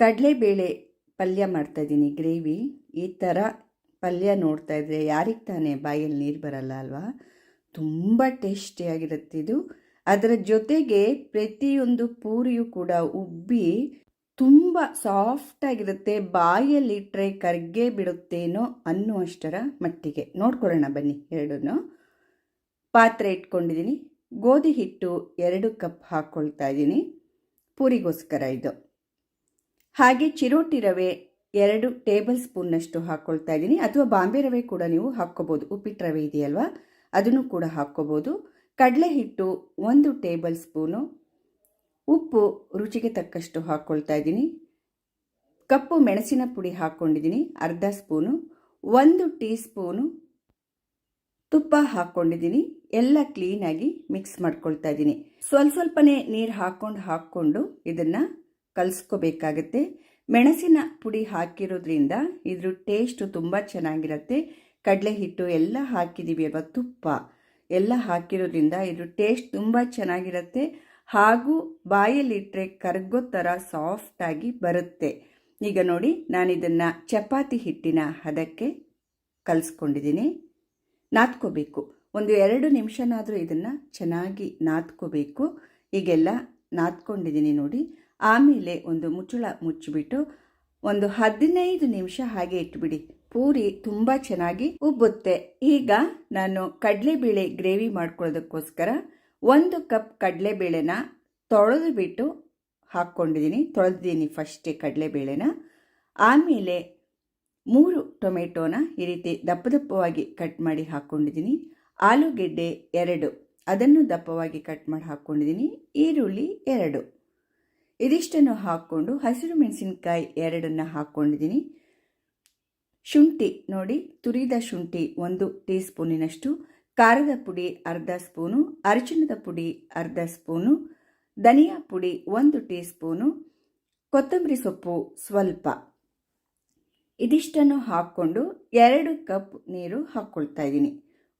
ಕಡಲೆಬೇಳೆ ಪಲ್ಯ ಮಾಡ್ತಾಯಿದ್ದೀನಿ ಗ್ರೇವಿ. ಈ ಥರ ಪಲ್ಯ ನೋಡ್ತಾ ಇದ್ದರೆ ಯಾರಿಗೆ ತಾನೇ ಬಾಯಲ್ಲಿ ನೀರು ಬರಲ್ಲ ಅಲ್ವಾ? ತುಂಬ ಟೇಸ್ಟಿಯಾಗಿರುತ್ತೆ ಇದು. ಅದರ ಜೊತೆಗೆ ಪ್ರತಿಯೊಂದು ಪೂರಿಯೂ ಕೂಡ ಉಬ್ಬಿ ತುಂಬ ಸಾಫ್ಟಾಗಿರುತ್ತೆ ಬಾಯಲ್ಲಿಟ್ಟರೆ ಕರ್ಗೆ ಬಿಡುತ್ತೇನೋ ಅನ್ನುವಷ್ಟರ ಮಟ್ಟಿಗೆ. ನೋಡ್ಕೊಳ್ಳೋಣ ಬನ್ನಿ ಎರಡನ್ನು. ಪಾತ್ರೆ ಇಟ್ಕೊಂಡಿದ್ದೀನಿ ಗೋಧಿ ಹಿಟ್ಟು ಎರಡು ಕಪ್ ಹಾಕ್ಕೊಳ್ತಾ ಇದ್ದೀನಿ ಪೂರಿಗೋಸ್ಕರ ಇದು. ಹಾಗೆ ಚಿರೋಟಿ ರವೆ ಎರಡು ಟೇಬಲ್ ಸ್ಪೂನ್ನಷ್ಟು ಹಾಕ್ಕೊಳ್ತಾ ಇದ್ದೀನಿ. ಅಥವಾ ಬಾಂಬೆ ರವೆ ಕೂಡ ನೀವು ಹಾಕ್ಕೋಬೋದು. ಉಪ್ಪಿಟ್ಟು ರವೆ ಇದೆಯಲ್ವಾ? ಅದನ್ನು ಕೂಡ ಹಾಕ್ಕೋಬೋದು. ಕಡಲೆ ಹಿಟ್ಟು ಒಂದು ಟೇಬಲ್ ಸ್ಪೂನು. ಉಪ್ಪು ರುಚಿಗೆ ತಕ್ಕಷ್ಟು ಹಾಕ್ಕೊಳ್ತಾ ಇದ್ದೀನಿ. ಕಪ್ಪು ಮೆಣಸಿನ ಪುಡಿ ಹಾಕ್ಕೊಂಡಿದ್ದೀನಿ, ಅರ್ಧ ಸ್ಪೂನು. ಒಂದು ಟೀ ಸ್ಪೂನು ತುಪ್ಪ ಹಾಕ್ಕೊಂಡಿದ್ದೀನಿ. ಎಲ್ಲ ಕ್ಲೀನಾಗಿ ಮಿಕ್ಸ್ ಮಾಡ್ಕೊಳ್ತಾ ಇದ್ದೀನಿ. ಸ್ವಲ್ಪ ಸ್ವಲ್ಪನೇ ನೀರು ಹಾಕ್ಕೊಂಡು ಹಾಕ್ಕೊಂಡು ಇದನ್ನು ಕಲಿಸ್ಕೋಬೇಕಾಗತ್ತೆ. ಮೆಣಸಿನ ಪುಡಿ ಹಾಕಿರೋದ್ರಿಂದ ಇದ್ರ ಟೇಸ್ಟು ತುಂಬ ಚೆನ್ನಾಗಿರುತ್ತೆ. ಕಡಲೆ ಹಿಟ್ಟು ಎಲ್ಲ ಹಾಕಿದ್ದೀವಿ ಅಲ್ವಾ? ತುಪ್ಪ ಎಲ್ಲ ಹಾಕಿರೋದ್ರಿಂದ ಇದ್ರ ಟೇಸ್ಟ್ ತುಂಬ ಚೆನ್ನಾಗಿರುತ್ತೆ. ಹಾಗೂ ಬಾಯಲ್ಲಿಟ್ಟರೆ ಕರ್ಗೋ ಥರ ಸಾಫ್ಟಾಗಿ ಬರುತ್ತೆ. ಈಗ ನೋಡಿ, ನಾನಿದನ್ನು ಚಪಾತಿ ಹಿಟ್ಟಿನ ಹದಕ್ಕೆ ಕಲಿಸ್ಕೊಂಡಿದ್ದೀನಿ. ನಾದ್ಕೋಬೇಕು. ಒಂದು ಎರಡು ನಿಮಿಷನಾದರೂ ಇದನ್ನು ಚೆನ್ನಾಗಿ ನಾದ್ಕೋಬೇಕು. ಈಗೆಲ್ಲ ನಾದ್ಕೊಂಡಿದ್ದೀನಿ ನೋಡಿ. ಆಮೇಲೆ ಒಂದು ಮುಚ್ಚಳ ಮುಚ್ಚಿಬಿಟ್ಟು ಒಂದು ಹದಿನೈದು ನಿಮಿಷ ಹಾಗೆ ಇಟ್ಬಿಡಿ. ಪೂರಿ ತುಂಬ ಚೆನ್ನಾಗಿ ಉಬ್ಬುತ್ತೆ. ಈಗ ನಾನು ಕಡಲೆಬೇಳೆ ಗ್ರೇವಿ ಮಾಡ್ಕೊಳ್ಳೋದಕ್ಕೋಸ್ಕರ ಒಂದು ಕಪ್ ಕಡಲೆಬೇಳೆನ ತೊಳೆದು ಬಿಟ್ಟು ಹಾಕ್ಕೊಂಡಿದ್ದೀನಿ. ತೊಳೆದಿದ್ದೀನಿ ಫಸ್ಟೇ ಕಡಲೆಬೇಳೆನ. ಆಮೇಲೆ ಮೂರು ಟೊಮೆಟೊನ ಈ ರೀತಿ ದಪ್ಪ ದಪ್ಪವಾಗಿ ಕಟ್ ಮಾಡಿ ಹಾಕ್ಕೊಂಡಿದ್ದೀನಿ. ಆಲೂಗೆಡ್ಡೆ ಎರಡು. ಅದನ್ನು ದಪ್ಪವಾಗಿ ಕಟ್ ಮಾಡಿ ಹಾಕ್ಕೊಂಡಿದ್ದೀನಿ. ಈರುಳ್ಳಿ ಎರಡು. ಇದಿಷ್ಟನ್ನು ಹಾಕ್ಕೊಂಡು, ಹಸಿರು ಮೆಣಸಿನಕಾಯಿ ಎರಡನ್ನು ಹಾಕ್ಕೊಂಡಿದ್ದೀನಿ. ಶುಂಠಿ ನೋಡಿ, ತುರಿದ ಶುಂಠಿ ಒಂದು ಟೀ ಸ್ಪೂನಿನಷ್ಟು ಖಾರದ ಪುಡಿ ಅರ್ಧ ಸ್ಪೂನು, ಅರಿಶಿಣದ ಪುಡಿ ಅರ್ಧ ಸ್ಪೂನು, ಧನಿಯಾ ಪುಡಿ ಒಂದು ಟೀ ಸ್ಪೂನು ಕೊತ್ತಂಬರಿ ಸೊಪ್ಪು ಸ್ವಲ್ಪ. ಇದಿಷ್ಟನ್ನು ಹಾಕ್ಕೊಂಡು ಎರಡು ಕಪ್ ನೀರು ಹಾಕ್ಕೊಳ್ತಾ ಇದ್ದೀನಿ.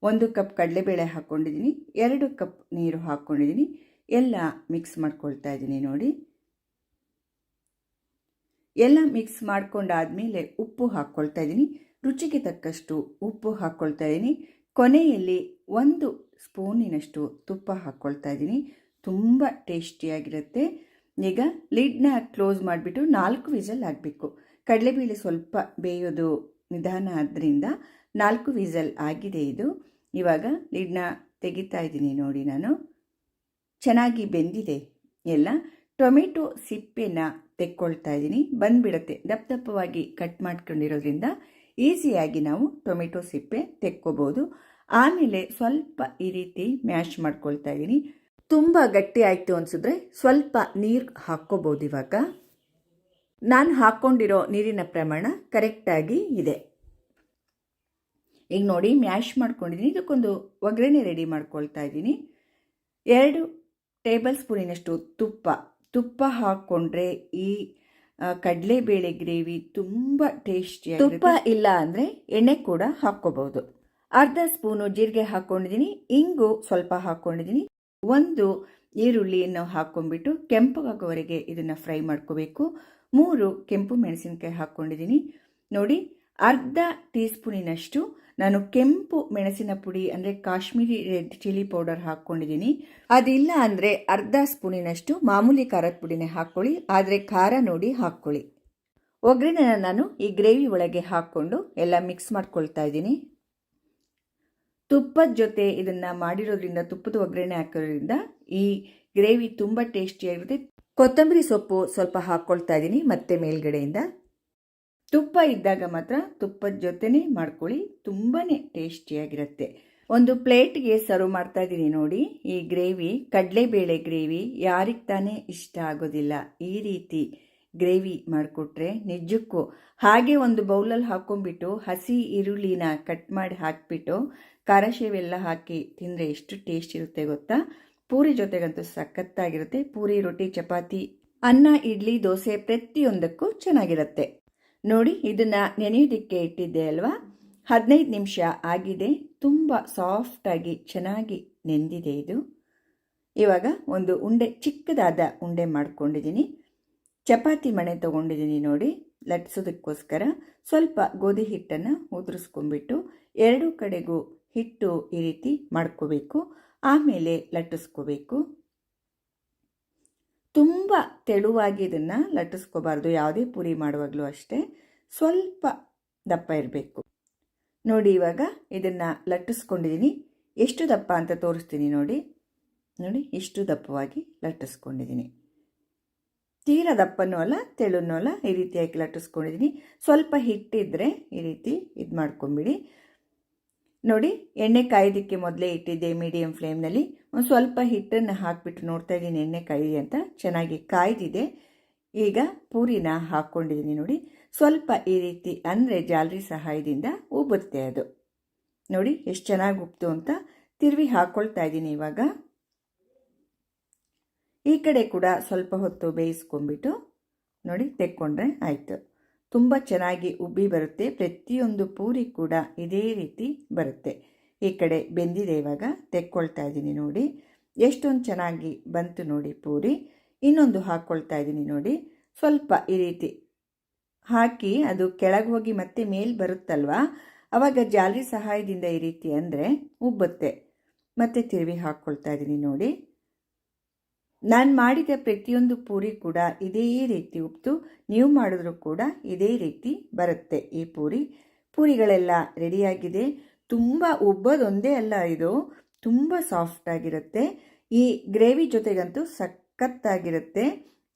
ಒಂದು ಕಪ್ ಕಡಲೆಬೇಳೆ ಹಾಕ್ಕೊಂಡಿದ್ದೀನಿ, ಎರಡು ಕಪ್ ನೀರು ಹಾಕ್ಕೊಂಡಿದ್ದೀನಿ. ಎಲ್ಲ ಮಿಕ್ಸ್ ಮಾಡ್ಕೊಳ್ತಾ ಇದ್ದೀನಿ ನೋಡಿ. ಎಲ್ಲ ಮಿಕ್ಸ್ ಮಾಡ್ಕೊಂಡಾದಮೇಲೆ ಉಪ್ಪು ಹಾಕ್ಕೊಳ್ತಾ ಇದ್ದೀನಿ. ರುಚಿಗೆ ತಕ್ಕಷ್ಟು ಉಪ್ಪು ಹಾಕ್ಕೊಳ್ತಾ ಇದ್ದೀನಿ. ಕೊನೆಯಲ್ಲಿ ಒಂದು ಸ್ಪೂನಿನಷ್ಟು ತುಪ್ಪ ಹಾಕ್ಕೊಳ್ತಾ ಇದ್ದೀನಿ. ತುಂಬ ಟೇಸ್ಟಿಯಾಗಿರುತ್ತೆ ಈಗ ಲಿಡ್ನ ಕ್ಲೋಸ್ ಮಾಡಿಬಿಟ್ಟು ನಾಲ್ಕು ವಿಸಲ್ ಆಗಬೇಕು ಕಡಲೆಬೇಳೆ ಸ್ವಲ್ಪ ಬೇಯೋದು ನಿಧಾನ ಆದ್ದರಿಂದ ನಾಲ್ಕು ವಿಸಲ್ ಆಗಿದೆ ಇದು. ಇವಾಗ ಲಿಡ್ನ ತೆಗಿತಾ ಇದ್ದೀನಿ ನೋಡಿ ನಾನು. ಚೆನ್ನಾಗಿ ಬೆಂದಿದೆ. ಎಲ್ಲ. ಟೊಮೆಟೊ ಸಿಪ್ಪೆನ ತೆಕ್ಕೊಳ್ತಾ ಇದ್ದೀನಿ. ಬಂದ್ಬಿಡುತ್ತೆ. ದಪ್ಪ ದಪ್ಪವಾಗಿ ಕಟ್ ಮಾಡ್ಕೊಂಡಿರೋದ್ರಿಂದ ಈಸಿಯಾಗಿ ನಾವು ಟೊಮೆಟೊ ಸಿಪ್ಪೆ ತೆಕ್ಕೋಬೋದು. ಆಮೇಲೆ ಸ್ವಲ್ಪ ಈ ರೀತಿ ಮ್ಯಾಶ್ ಮಾಡ್ಕೊಳ್ತಾ ಇದ್ದೀನಿ. ತುಂಬ ಗಟ್ಟಿ ಆಯಿತು ಅನಿಸಿದ್ರೆ ಸ್ವಲ್ಪ ನೀರು ಹಾಕ್ಕೋಬೋದು ಇವಾಗ. ನಾನು ಹಾಕ್ಕೊಂಡಿರೋ ನೀರಿನ ಪ್ರಮಾಣ ಕರೆಕ್ಟಾಗಿ ಇದೆ. ಈಗ ನೋಡಿ, ಮ್ಯಾಶ್ ಮಾಡ್ಕೊಂಡಿದ್ದೀನಿ. ಇದಕ್ಕೊಂದು ಒಗ್ಗರಣೆ ರೆಡಿ ಮಾಡ್ಕೊಳ್ತಾ ಇದ್ದೀನಿ. ಎರಡು ಟೇಬಲ್ ಸ್ಪೂನಿನಷ್ಟು ತುಪ್ಪ ತುಪ್ಪ ಹಾಕ್ಕೊಂಡ್ರೆ ಈ ಕಡಲೆಬೇಳೆ ಗ್ರೇವಿ ತುಂಬ ಟೇಸ್ಟಿ ತುಪ್ಪ ಇಲ್ಲ ಅಂದರೆ ಎಣ್ಣೆ ಕೂಡ ಹಾಕ್ಕೋಬಹುದು ಅರ್ಧ ಸ್ಪೂನು ಜೀರಿಗೆ ಹಾಕ್ಕೊಂಡಿದ್ದೀನಿ, ಇಂಗು ಸ್ವಲ್ಪ ಹಾಕ್ಕೊಂಡಿದ್ದೀನಿ. ಒಂದು ಈರುಳ್ಳಿಯನ್ನು ಹಾಕ್ಕೊಂಡ್ಬಿಟ್ಟು ಕೆಂಪಗಾಗೋವರೆಗೆ ಇದನ್ನು ಫ್ರೈ ಮಾಡ್ಕೋಬೇಕು. ಮೂರು ಕೆಂಪು ಮೆಣಸಿನಕಾಯಿ ಹಾಕ್ಕೊಂಡಿದ್ದೀನಿ. ನೋಡಿ ಅರ್ಧ ಟೀ ಸ್ಪೂನಿನಷ್ಟು ನಾನು ಕೆಂಪು ಮೆಣಸಿನ ಪುಡಿ, ಅಂದರೆ ಕಾಶ್ಮೀರಿ ರೆಡ್ ಚಿಲ್ಲಿ ಪೌಡರ್ ಹಾಕ್ಕೊಂಡಿದ್ದೀನಿ. ಅದಿಲ್ಲ ಅಂದರೆ ಅರ್ಧ ಸ್ಪೂನಿನಷ್ಟು ಮಾಮೂಲಿ ಖಾರದ ಪುಡಿನೇ ಹಾಕ್ಕೊಳ್ಳಿ, ಆದರೆ ಖಾರ ನೋಡಿ ಹಾಕ್ಕೊಳ್ಳಿ. ಒಗ್ಗರಣೆನ ನಾನು ಈ ಗ್ರೇವಿ ಒಳಗೆ ಹಾಕ್ಕೊಂಡು ಎಲ್ಲ ಮಿಕ್ಸ್ ಮಾಡ್ಕೊಳ್ತಾ ಇದ್ದೀನಿ. ತುಪ್ಪದ ಜೊತೆ ಇದನ್ನು ಮಾಡಿರೋದ್ರಿಂದ, ತುಪ್ಪದ ಒಗ್ಗರಣೆ ಹಾಕಿರೋದ್ರಿಂದ ಈ ಗ್ರೇವಿ ತುಂಬ ಟೇಸ್ಟಿಯಾಗಿರುತ್ತೆ ಕೊತ್ತಂಬರಿ ಸೊಪ್ಪು ಸ್ವಲ್ಪ ಹಾಕ್ಕೊಳ್ತಾ ಇದ್ದೀನಿ ಮತ್ತೆ ಮೇಲ್ಗಡೆಯಿಂದ. ತುಪ್ಪ ಇದ್ದಾಗ ಮಾತ್ರ ತುಪ್ಪದ ಜೊತೆನೇ ಮಾಡ್ಕೊಳ್ಳಿ ತುಂಬಾ ಟೇಸ್ಟಿಯಾಗಿರುತ್ತೆ. ಒಂದು ಪ್ಲೇಟ್ಗೆ ಸರ್ವ್ ಮಾಡ್ತಾ ಇದ್ದೀನಿ ನೋಡಿ, ಈ ಗ್ರೇವಿ, ಕಡಲೆಬೇಳೆ ಗ್ರೇವಿ ಯಾರಿಗೆ ತಾನೇ ಇಷ್ಟ ಆಗೋದಿಲ್ಲ, ಈ ರೀತಿ ಗ್ರೇವಿ ಮಾಡಿಕೊಟ್ರೆ ನಿಜಕ್ಕೂ. ಹಾಗೆ ಒಂದು ಬೌಲಲ್ಲಿ ಹಾಕ್ಕೊಂಡ್ಬಿಟ್ಟು ಹಸಿ ಈರುಳ್ಳಿನ ಕಟ್ ಮಾಡಿ ಹಾಕಿಬಿಟ್ಟು ಖಾರ ಶೇವೆಲ್ಲ ಹಾಕಿ ತಿಂದರೆ ಎಷ್ಟು ಟೇಸ್ಟ್ ಇರುತ್ತೆ ಗೊತ್ತಾ? ಪೂರಿ ಜೊತೆಗಂತೂ ಸಖತ್ತಾಗಿರುತ್ತೆ, ಪೂರಿ, ರೊಟ್ಟಿ, ಚಪಾತಿ, ಅನ್ನ, ಇಡ್ಲಿ, ದೋಸೆ ಪ್ರತಿಯೊಂದಕ್ಕೂ ಚೆನ್ನಾಗಿರುತ್ತೆ. ನೋಡಿ, ಇದನ್ನು ನೆನೆಯೋದಕ್ಕೆ ಇಟ್ಟಿದ್ದೆ ಅಲ್ವಾ? ಹದಿನೈದು ನಿಮಿಷ ಆಗಿದೆ. ತುಂಬ ಸಾಫ್ಟಾಗಿ ಚೆನ್ನಾಗಿ ನೆಂದಿದೆ ಇದು. ಇವಾಗ ಒಂದು ಉಂಡೆ, ಚಿಕ್ಕದಾದ ಉಂಡೆ ಮಾಡ್ಕೊಂಡಿದ್ದೀನಿ. ಚಪಾತಿ ಮಣೆ ತೊಗೊಂಡಿದ್ದೀನಿ ನೋಡಿ ಲಟ್ಸೋದಕ್ಕೋಸ್ಕರ ಸ್ವಲ್ಪ ಗೋಧಿ ಹಿಟ್ಟನ್ನು ಉದುರಿಸ್ಕೊಂಡ್ಬಿಟ್ಟು ಎರಡೂ ಕಡೆಗೂ ಹಿಟ್ಟು ಈ ರೀತಿ ಮಾಡ್ಕೋಬೇಕು. ಆಮೇಲೆ ಲಟ್ಟಿಸ್ಕೋಬೇಕು. ತುಂಬ ತೆಳುವಾಗಿ ಇದನ್ನು ಲಟ್ಟಿಸ್ಕೋಬಾರ್ದು. ಯಾವುದೇ ಪೂರಿ ಮಾಡುವಾಗಲೂ ಅಷ್ಟೇ. ಸ್ವಲ್ಪ ದಪ್ಪ ಇರಬೇಕು. ನೋಡಿ, ಇವಾಗ ಇದನ್ನು ಲಟ್ಟಿಸ್ಕೊಂಡಿದ್ದೀನಿ ಎಷ್ಟು ದಪ್ಪ ಅಂತ ತೋರಿಸ್ತೀನಿ ನೋಡಿ. ನೋಡಿ, ಇಷ್ಟು ದಪ್ಪವಾಗಿ ಲಟ್ಟಿಸ್ಕೊಂಡಿದ್ದೀನಿ ತೀರ ದಪ್ಪನೂ ಅಲ್ಲ ತೆಳುನೂ ಅಲ್ಲ, ಈ ರೀತಿಯಾಗಿ ಲಟ್ಟಿಸ್ಕೊಂಡಿದ್ದೀನಿ ಸ್ವಲ್ಪ ಹಿಟ್ಟಿದ್ದರೆ ಈ ರೀತಿ ಇದು ಮಾಡ್ಕೊಂಬಿಡಿ ನೋಡಿ, ಎಣ್ಣೆ ಕಾಯೋದಕ್ಕೆ ಮೊದಲೇ ಇಟ್ಟಿದ್ದೆ ಮೀಡಿಯಂ ಫ್ಲೇಮ್ನಲ್ಲಿ ಒಂದು ಸ್ವಲ್ಪ ಹಿಟ್ಟನ್ನು ಹಾಕಿಬಿಟ್ಟು ನೋಡ್ತಾ ಇದ್ದೀನಿ ಎಣ್ಣೆ ಕಾಯಿ ಅಂತ. ಚೆನ್ನಾಗಿ ಕಾಯ್ದಿದೆ. ಈಗ ಪೂರಿನ ಹಾಕ್ಕೊಂಡಿದ್ದೀನಿ ನೋಡಿ. ಸ್ವಲ್ಪ ಈ ರೀತಿ ಅಂದರೆ ಜಾಲರಿ ಸಹಾಯದಿಂದ ಉಬ್ಬುತ್ತೆ ಅದು. ನೋಡಿ, ಎಷ್ಟು ಚೆನ್ನಾಗಿ ಉಪ್ತು ಅಂತ ತಿರುವಿ ಹಾಕ್ಕೊಳ್ತಾ ಇದ್ದೀನಿ ಇವಾಗ. ಈ ಕಡೆ ಕೂಡ ಸ್ವಲ್ಪ ಹೊತ್ತು ಬೇಯಿಸ್ಕೊಂಡ್ಬಿಟ್ಟು ನೋಡಿ, ತೆಕ್ಕೊಂಡ್ರೆ ಆಯಿತು. ತುಂಬ ಚೆನ್ನಾಗಿ ಉಬ್ಬಿ ಬರುತ್ತೆ. ಪ್ರತಿಯೊಂದು ಪೂರಿ ಕೂಡ ಇದೇ ರೀತಿ ಬರುತ್ತೆ. ಈ ಕಡೆ ಬೆಂದಿದೆ ಇವಾಗ. ತೆಕ್ಕೊಳ್ತಾ ಇದ್ದೀನಿ ನೋಡಿ. ಎಷ್ಟೊಂದು ಚೆನ್ನಾಗಿ ಬಂತು ನೋಡಿ ಪೂರಿ. ಇನ್ನೊಂದು ಹಾಕ್ಕೊಳ್ತಾ ಇದ್ದೀನಿ ನೋಡಿ. ಸ್ವಲ್ಪ ಈ ರೀತಿ ಹಾಕಿ ಅದು ಕೆಳಗೆ ಹೋಗಿ ಮತ್ತೆ ಮೇಲೆ ಬರುತ್ತಲ್ವಾ? ಅವಾಗ ಜಾಲರಿ ಸಹಾಯದಿಂದ ಈ ರೀತಿ ಅಂದರೆ ಉಬ್ಬುತ್ತೆ. ಮತ್ತೆ ತಿರುವಿ ಹಾಕ್ಕೊಳ್ತಾ ಇದ್ದೀನಿ ನೋಡಿ. ನಾನು ಮಾಡಿದ ಪ್ರತಿಯೊಂದು ಪೂರಿ ಕೂಡ ಇದೇ ರೀತಿ ಉಪ್ತು, ನೀವು ಮಾಡಿದ್ರೂ ಕೂಡ ಇದೇ ರೀತಿ ಬರುತ್ತೆ ಈ ಪೂರಿ. ಪೂರಿಗಳೆಲ್ಲ ರೆಡಿಯಾಗಿದೆ ತುಂಬ ಒಬ್ಬದೊಂದೇ ಅಲ್ಲ ಇದು, ತುಂಬ ಸಾಫ್ಟ್ ಆಗಿರುತ್ತೆ. ಈ ಗ್ರೇವಿ ಜೊತೆಗಂತೂ ಸಖತ್ತಾಗಿರುತ್ತೆ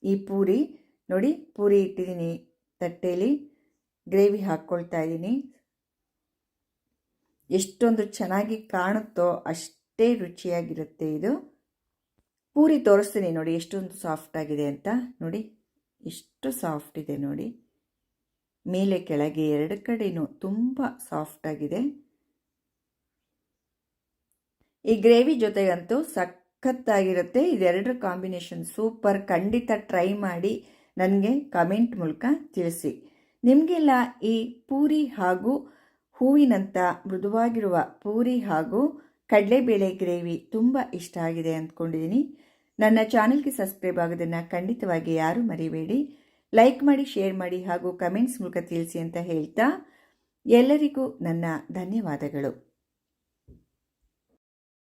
ಈ ಪೂರಿ. ನೋಡಿ, ಪೂರಿ ಇಟ್ಟಿದ್ದೀನಿ ತಟ್ಟೆಯಲ್ಲಿ ಗ್ರೇವಿ ಹಾಕ್ಕೊಳ್ತಾ ಇದ್ದೀನಿ. ಎಷ್ಟೊಂದು ಚೆನ್ನಾಗಿ ಕಾಣುತ್ತೋ ಅಷ್ಟೇ ರುಚಿಯಾಗಿರುತ್ತೆ ಇದು. ಪೂರಿ ತೋರಿಸ್ತೀನಿ ನೋಡಿ, ಎಷ್ಟೊಂದು ಸಾಫ್ಟ್ ಆಗಿದೆ ಅಂತ. ನೋಡಿ, ಎಷ್ಟು ಸಾಫ್ಟ್ ಇದೆ ನೋಡಿ. ಮೇಲೆ ಕೆಳಗೆ ಎರಡು ಕಡೆಯೂ ತುಂಬ ಸಾಫ್ಟ್ ಆಗಿದೆ. ಈ ಗ್ರೇವಿ ಜೊತೆಗಂತೂ ಸಖತ್ತಾಗಿರುತ್ತೆ. ಇದೆರಡರ ಕಾಂಬಿನೇಷನ್ ಸೂಪರ್. ಖಂಡಿತ ಟ್ರೈ ಮಾಡಿ ನನಗೆ ಕಮೆಂಟ್ ಮೂಲಕ ತಿಳಿಸಿ. ನಿಮಗೆಲ್ಲ ಈ ಪೂರಿ ಹಾಗೂ ಹೂವಿನಂಥ ಮೃದುವಾಗಿರುವ ಪೂರಿ ಹಾಗೂ ಕಡಲೆಬೇಳೆ ಗ್ರೇವಿ ತುಂಬ ಇಷ್ಟ ಆಗಿದೆ ಅಂದ್ಕೊಂಡಿದ್ದೀನಿ. ನನ್ನ ಚಾನೆಲ್ಗೆ ಸಬ್ಸ್ಕ್ರೈಬ್ ಆಗೋದನ್ನು ಖಂಡಿತವಾಗಿ ಯಾರೂ ಮರಿಬೇಡಿ. ಲೈಕ್ ಮಾಡಿ, ಶೇರ್ ಮಾಡಿ ಹಾಗೂ ಕಮೆಂಟ್ಸ್ ಮೂಲಕ ತಿಳಿಸಿ ಅಂತ ಹೇಳ್ತಾ ಎಲ್ಲರಿಗೂ ನನ್ನ ಧನ್ಯವಾದಗಳು.